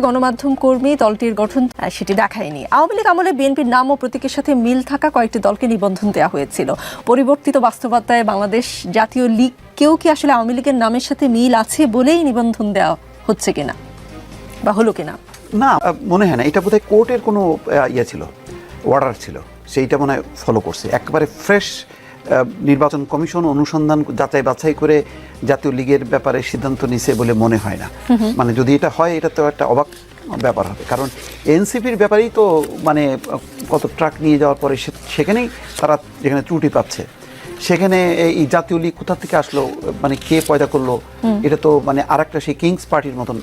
গণমাধ্যম কর্মী দলটির গঠন সেটি দেখায়নি। আওয়ামী লীগ আমলে বিএনপির নাম ও প্রতীকের সাথে মিল থাকা কয়েকটি দলকে নিবন্ধন দেওয়া হয়েছিল। পরিবর্তিত বাস্তবতায় বাংলাদেশ জাতীয় লীগ কেউ কি আসলে আওয়ামী লীগের নামের সাথে মিল আছে বলেই নিবন্ধন দেওয়া হচ্ছে কিনা? বা হলো কিনা? না মনে হয় না। এটা বোধহয় কোর্টের কোনো ইয়ে ছিল অর্ডার ছিল। সেইটা মনে হয় ফলো করছে। একেবারে ফ্রেশ নির্বাচন কমিশন অনুসন্ধান যাচাই বাছাই করে জাতীয় লীগের ব্যাপারে সিদ্ধান্ত নিছে বলে মনে হয় না। মানে যদি এটা হয় এটা তো একটা অবাক ব্যাপার হবে। কারণ এনসিপির ব্যাপারেই তো মানে কত ট্রাক নিয়ে যাওয়ার পরে সেখানেই তারা যেখানে ত্রুটি পাচ্ছে সেখানে এই জাতীয় লীগ কোথা থেকে আসলো মানে কে পয়দা করল এটা তো মানে আর একটা সেই কিংস পার্টির মতন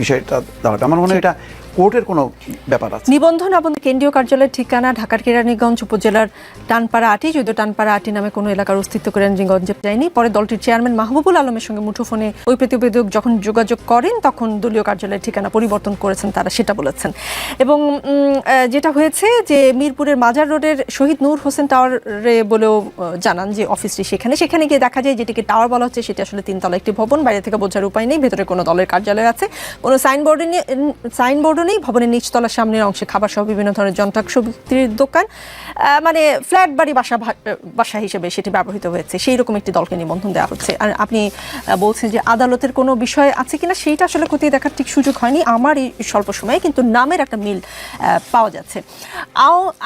বিষয়টা দাঁড়াবে। আমার মনে হয় এটা কোর্টের কোনো ব্যাপার আছে? নিবন্ধন এবং কেন্দ্রীয় কার্যালয়ের ঠিকানা ঢাকার কেরানীগঞ্জ উপজেলার টানপাড়া আটি যদিও টানপাড়া আটি নামে কোনো এলাকার অস্তিত্ব কেরানীগঞ্জে যায়নি। পরে দলটির চেয়ারম্যান মাহবুবুল আলমের সঙ্গে মুঠোফোনে ওই প্রতিবেদক যখন যোগাযোগ করেন, তখন দলীয় কার্যালয়ের ঠিকানা পরিবর্তন করেছেন তারা, সেটা বলেছেন। এবং যেটা হয়েছে যে মিরপুরের মাজার রোডের শহীদ নূর হোসেন টাওয়ারে বলেও জানান যে অফিসটি সেখানে। সেখানে গিয়ে দেখা যায় যেটিকে টাওয়ার বলা হচ্ছে, সেটি আসলে তিনতলা একটি ভবন। বাইরে থেকে বোঝার উপায় নেই, ভেতরে কোনো দলের কার্যালয় আছে। কোনো সাইনবোর্ডে সাইনবোর্ডও নেই ভবনের নিচতলার সামনের অংশে খাবার সহ বিভিন্ন ধরনের যন্ত্রাংশ বিক্রির দোকান মানে ফ্ল্যাট বাড়ি বাসা বাসা হিসেবে সেটি ব্যবহৃত হয়েছে। সেই রকম একটি দলকে নিবন্ধন দেওয়া হচ্ছে। আর আপনি বলছেন যে আদালতের কোনো বিষয় আছে কিনা সেইটা আসলে খতিয়ে দেখার ঠিক সুযোগ হয়নি। আমার এই স্বল্প সময়ে কিন্তু নামের একটা মিল পাওয়া যাচ্ছে।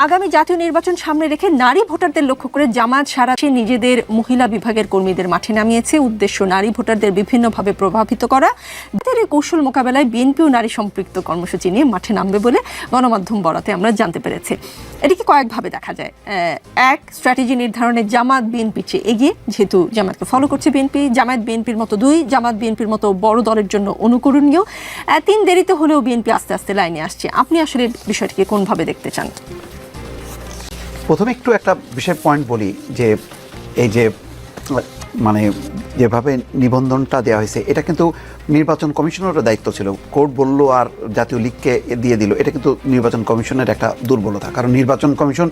আগামী জাতীয় নির্বাচন সামনে রেখে নারী ভোটারদের লক্ষ্য করে জামাত সারা সে নিজেদের মহিলা বিভাগের কর্মীদের মাঠে নামিয়েছে। উদ্দেশ্য, নারী ভোটারদের বিভিন্নভাবে প্রভাবিত করা। কৌশল মোকাবেলায় বিএনপিও নারী সম্পৃক্ত কর্মসূচি নিয়ে মাঠে নামবে বলে গণমাধ্যম বরাতে আমরা জানতে পেরেছি। এটিকে কয়েকভাবে দেখা যায়। এক, স্ট্র্যাটেজি নির্ধারণে জামাত বিএনপি চেয়ে এগিয়ে, যেহেতু জামাতকে ফলো করছে বিএনপি, জামায়াত বিএনপির মতো দুই জামাত বিএনপির মতো বড় দলের জন্য অনুকরণীয়। তিন, দেরিতে হলেও বিএনপি আস্তে আস্তে লাইনে আসছে। আপনি আসলে বিষয়টিকে কোনভাবে দেখতে চান? প্রথমে একটু একটা বিশেষ পয়েন্ট বলি যে, এই যে মানে যেভাবে নিবন্ধনটা দেওয়া হয়েছে, এটা কিন্তু নির্বাচন কমিশনেরও দায়িত্ব ছিল। কোর্ট বলল আর জাতীয় লীগকে দিয়ে দিল, এটা কিন্তু নির্বাচন কমিশনের একটা দুর্বলতা। কারণ নির্বাচন কমিশন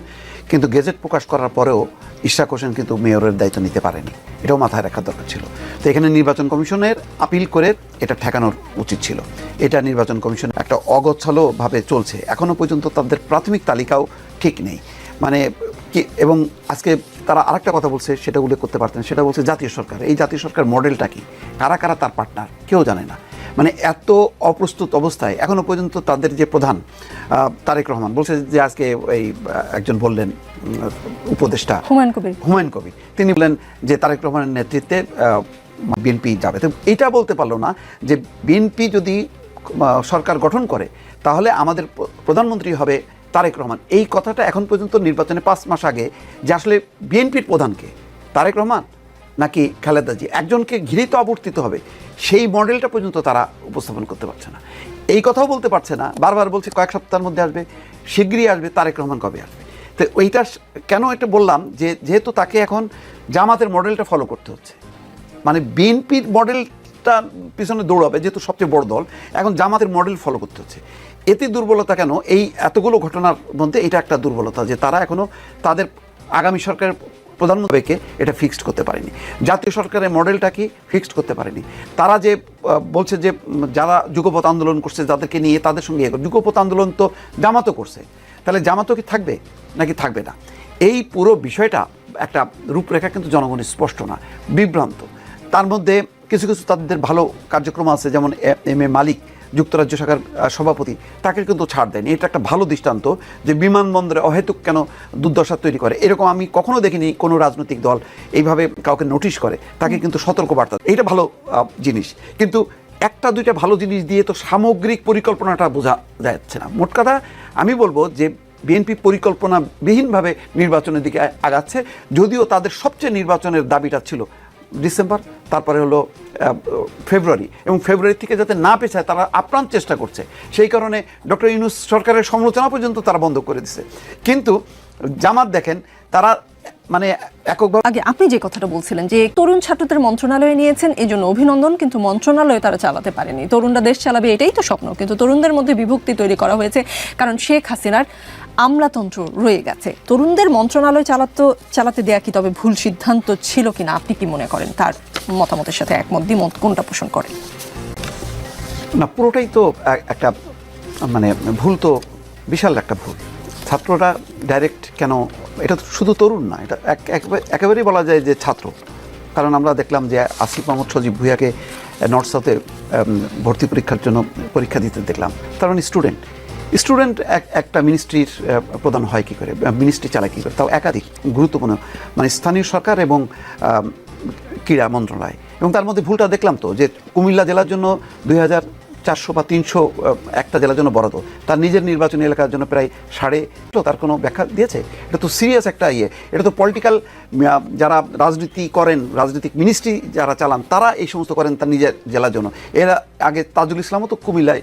কিন্তু গেজেট প্রকাশ করার পরেও ইশরাক হোসেন কিন্তু মেয়রের দায়িত্ব নিতে পারেনি। এটাও মাথায় রাখার দরকার ছিল। তো এখানে নির্বাচন কমিশনের আপিল করে এটা ঠেকানোর উচিত ছিল। এটা নির্বাচন কমিশন একটা অগোছালোভাবে চলছে। এখনও পর্যন্ত তাদের প্রাথমিক তালিকাও ঠিক নেই। মানে কি, এবং আজকে তারা আরেকটা কথা বলছে সেটা উল্লেখ করতে পারতেন সেটা বলছে জাতীয় সরকার। এই জাতীয় সরকার মডেলটা কি? কারা কারা তার পার্টনার কেউ জানে না। মানে এত অপ্রস্তুত অবস্থায় এখনও পর্যন্ত তাদের যে প্রধান তারেক রহমান বলছে যে আজকে এই একজন বললেন উপদেষ্টা। হুমায়ুন কবির। হুমায়ুন কবির। তিনি বললেন যে তারেক রহমানের নেতৃত্বে বিএনপি যাবে। তো এইটা বলতে পারল না যে বিএনপি যদি সরকার গঠন করে তাহলে আমাদের প্রধানমন্ত্রী হবে তারেক রহমান। এই কথাটা এখন পর্যন্ত নির্বাচনে পাঁচ মাস আগে যে আসলে বিএনপির প্রধানকে তারেক রহমান নাকি খালেদা জি একজনকে তো আবর্তিত হবে, সেই মডেলটা পর্যন্ত তারা উপস্থাপন করতে পারছে না। এই কথাও বলতে পারছে না, বারবার বলছে কয়েক সপ্তাহের মধ্যে আসবে শীঘ্রই আসবে, তারেক রহমান কবে আসবে? তো ওইটা কেন এটা বললাম যে যেহেতু তাকে এখন জামাতের মডেলটা ফলো করতে হচ্ছে মানে বিএনপির মডেলটা পিছনে দৌড়াবে, যেহেতু সবচেয়ে বড় দল, এখন জামাতের মডেল ফলো করতে হচ্ছে। এতে দুর্বলতা কেন? এই এতগুলো ঘটনার মধ্যে এটা একটা দুর্বলতা যে তারা এখনও তাদের আগামী সরকারের প্রধানমন্ত্রীকে এটা ফিক্সড করতে পারেনি। জাতীয় সরকারের মডেলটা কি? ফিক্সড করতে পারেনি। তারা যে বলছে যে যারা যুগপথ আন্দোলন করছে যাদেরকে নিয়ে তাদের সঙ্গে যুগপথ আন্দোলন তো জামাতও করছে। তাহলে জামাতও কি থাকবে? নাকি থাকবে না? এই পুরো বিষয়টা একটা রূপরেখা কিন্তু জনগণের স্পষ্ট না, বিভ্রান্ত। তার মধ্যে কিছু কিছু তাদের ভালো কার্যক্রম আছে, যেমন এম এ মালিক। যুক্তরাজ্য শাখার সভাপতি, তাকে কিন্তু ছাড় দেয়নি। এটা একটা ভালো দৃষ্টান্ত যে বিমানবন্দরে অহেতুক কেন দুর্দশা তৈরি করে। এরকম আমি কখনো দেখিনি কোনো রাজনৈতিক দল এইভাবে কাউকে নোটিশ করে, তাকে কিন্তু সতর্ক বার্তা। এইটা ভালো জিনিস। কিন্তু একটা দুইটা ভালো জিনিস দিয়ে তো সামগ্রিক পরিকল্পনাটা বোঝা যাচ্ছে না। মোট কথা আমি বলব যে বিএনপি পরিকল্পনাবিহীনভাবে নির্বাচনের দিকে আগাচ্ছে, যদিও তাদের সবচেয়ে নির্বাচনের দাবিটা ছিল ডিসেম্বর, তারপরে হলো ফেব্রুয়ারি। এবং ফেব্রুয়ারি থেকে যাতে না পেছায়, তারা আপ্রাণ চেষ্টা করছে। সেই কারণে ডক্টর ইউনুস সরকারের সমালোচনা পর্যন্ত তারা বন্ধ করে দিছে। কিন্তু জামাত দেখেন, তারা মানে এককভাবে আগে আপনি যে কথাটা বলছিলেন যে তরুণ ছাত্রদের মন্ত্রণালয়ে নিয়েছেন এই জন্য অভিনন্দন, কিন্তু মন্ত্রণালয়ে তারা চালাতে পারেনি। তরুণরা দেশ চালাবে, এটাই তো স্বপ্ন। কিন্তু তরুণদের মধ্যে বিভক্তি তৈরি করা হয়েছে। কারণ শেখ হাসিনার আমলাতন্ত্র রয়ে গেছে। তরুণদের মন্ত্রণালয় চালাতো, চালাতে দেয়া কি তবে ভুল সিদ্ধান্ত ছিল কিনা? আপনি কি মনে করেন? তার মতামতের সাথে একমত। দ্বিমত কোনটা পোষণ করেন না, পুরোটাই তো একটা মানে ভুল তো, বিশাল একটা ভুল। ছাত্ররা ডাইরেক্ট কেন, এটা তো শুধু তরুণ না, এটা এক- একেবারে- একেবারেই বলা যায় যে ছাত্র। কারণ আমরা দেখলাম যে আসিফ মাহমুদ সজীব ভুইয়াকে নর্থ সাউথে ভর্তি পরীক্ষার জন্য পরীক্ষা দিতে দেখলাম। তার মানে স্টুডেন্ট স্টুডেন্ট একটা মিনিস্ট্রির প্রধান হয় কী করে? মিনিস্ট্রি চালায় কী করে? তাও একাধিক গুরুত্বপূর্ণ। মানে স্থানীয় সরকার এবং ক্রীড়া মন্ত্রণালয়। এবং তার মধ্যে ভুলটা দেখলাম তো, যে কুমিল্লা জেলার জন্য দুই হাজার চারশো বা তিনশো একটা জেলার জন্য বরাদ্দ। তার নিজের নির্বাচনী এলাকার জন্য প্রায় সাড়ে তো তার কোনো ব্যাখ্যা দিয়েছে? এটা তো সিরিয়াস একটা ইয়ে। এটা তো পলিটিক্যাল যারা রাজনীতি করেন, রাজনৈতিক মিনিস্ট্রি যারা চালান, তারা এই সমস্ত করেন তার নিজের জেলার জন্য। এরা আগে তাজুল ইসলামও তো কুমিল্লায়